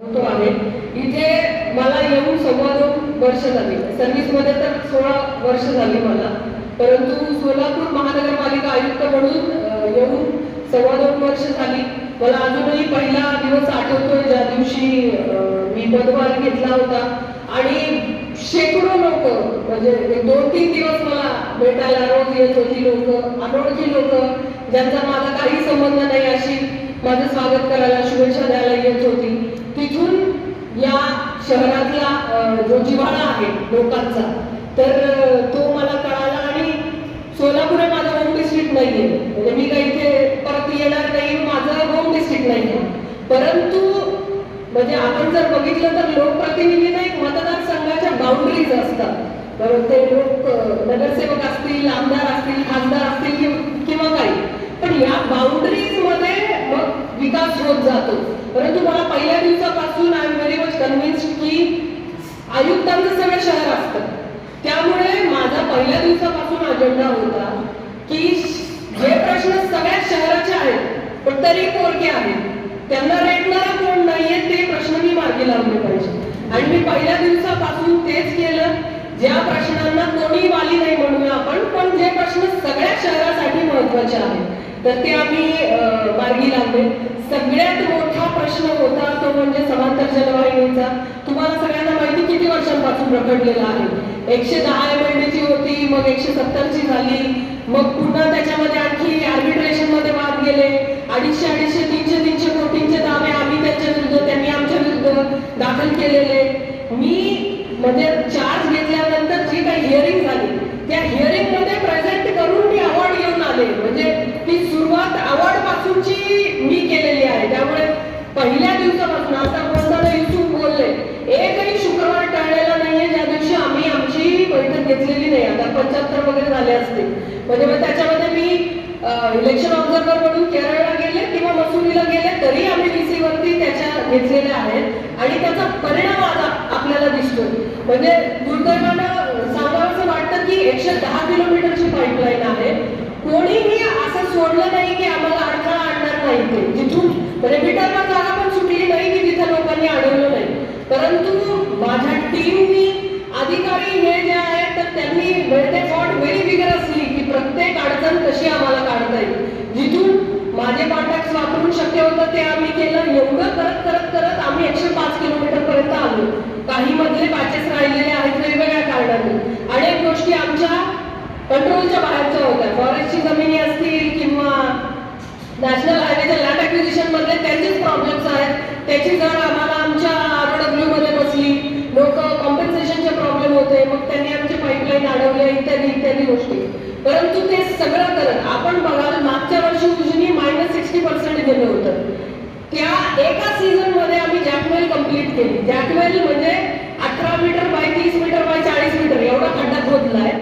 आहे. इथे मला येऊन सव्वा दोन वर्ष झाली. सर्व्हिसमध्ये तर सोळा वर्ष झाली मला. परंतु सोलापूर महानगरपालिका आयुक्त म्हणून येऊन सव्वा दोन वर्ष झाली. मला अजूनही पहिला दिवस आठवतोय ज्या दिवशी मी पदभार घेतला होता. आणि शेकडो लोक म्हणजे दोन तीन दिवस मला भेटायला रोज येत होती लोक अनोळखी लोक ज्यांचा माझा काही संबंध नाही अशी माझं स्वागत करायला शुभेच्छा द्यायला येत होती. इथून या शहरातला जो जिव्हाळा आहे लोकांचा तर तो मला कळाला आणि सोलापूर हे माझं होम डिस्ट्रिक्ट नाहीये. म्हणजे मी काही इथे परत येणार नाही माझं होम डिस्ट्रिक्ट आहे परंतु म्हणजे आपण जर बघितलं तर लोकप्रतिनिधी नाही मतदारसंघाच्या बाउंड्रीज असतात. बरोबर ते लोक नगरसेवक असतील आमदार असतील खासदार असतील किंवा काही. पण या बाउंड्रीजमध्ये मग विकास होत जातो परंतु मला पहिल्या दिवसापासून I am very much convinced की आयुक्तांचं सगळं शहर असतं. त्यामुळे माझा पहिल्या दिवसापासून अजेंडा होता की जे प्रश्न सगळ्या शहराचे आहेत पण तरी पोरके आहेत त्यांना रेटणारा कोण नाहीये ते प्रश्न मी मार्गी लावले पाहिजे. आणि मी पहिल्या दिवसापासून तेच केलं ज्या प्रश्नांना कोणी वाली नाही म्हणूया आपण पण जे प्रश्न सगळ्या शहरासाठी महत्त्वाचे आहेत. तर ते आम्ही मार्गी लागले सगळ्यात मोठा प्रश्न होता तो म्हणजे समांतर जलवाहिनीचा. तुम्हाला सगळ्यांना माहिती किती वर्षांपासून रखडलेला आहे? एकशे दहा एम ची होती मग एकशे सत्तरची झाली. मग पुन्हा त्याच्यामध्ये आणखी आर्बिट्रेशनमध्ये वाद गेले. अडीचशे अडीचशे तीनशे तीनशे कोटींचे दावे आम्ही त्यांच्या विरुद्ध त्यांनी आमच्या विरुद्ध दाखल केलेले. मी म्हणजे चार्ज घेतल्यानंतर जी काही हिअरिंग झाली त्या हिअरिंगमध्ये प्रेझेंट करून मी अवॉर्ड घेऊन आले. म्हणजे अवॉर्ड मी केलेली आहे. त्यामुळे पहिल्या दिवसापासून आता बोलताना युसुफ बोलले. एकही शुक्रवार टाळलेला नाहीये ज्या दिवशी आम्ही आमची बैठक घेतलेली नाही. आता पंच्याहत्तर वगैरे झाले असते. म्हणजे मग त्याच्यामध्ये मी इलेक्शन ऑब्झर्वर म्हणून केरळला गेले किंवा मसुरीला गेले तरी आम्ही डीसी वरती त्याच्या घेतलेल्या आहेत. आणि त्याचा परिणाम आता आपल्याला दिसतोय. म्हणजे दुर्दैवानं सांगावं वाटतं की एकशे दहा किलोमीटरची पाईपलाईन आहे. कोणीही असं सोडलं नाही की आम्हाला अडथळा जिथून म्हणजे जागा पण सुटली नाही की तिथं लोकांनी अडवलं नाही. परंतु माझ्या टीमनी अधिकारी हे जे आहेत तर त्यांनी दे फॉट व्हेरी विगरसली की प्रत्येक अडचण कशी आम्हाला काढता येईल. जिथून माझे कॉन्टॅक्ट वापरून शक्य होतं ते आम्ही केलं. एवढं करत करत करत आम्ही एकशे पाच किलोमीटर पर्यंत आलो. काही मधले पॅचेस राहिलेले आहेत वेगवेगळ्या कारणांनी. अनेक गोष्टी आमच्या कंट्रोलच्या बाहेरच्या होत्या. फॉरेस्टची जमिनी असतील किंवा नॅशनल मध्ये त्यांचेच प्रॉब्लेम्स आहेत. त्याची जर आम्हाला आमच्या आरडब्ल्यू मध्ये बसली. लोक कॉम्पन्सेशनचे प्रॉब्लेम होते. मग त्यांनी आमचे पाईपलाईन अडवले इत्यादी इत्यादी गोष्टी. परंतु ते सगळं करत आपण बघाल मागच्या वर्षी उजनी मायनस सिक्स्टी पर्सेंट गेलं होतं. त्या एका सीझनमध्ये आम्ही जॅकवेल कंप्लीट केली. जॅकवेल म्हणजे अठरा मीटर बाय तीस मीटर बाय चाळीस मीटर एवढा खड्डा खोदलाय.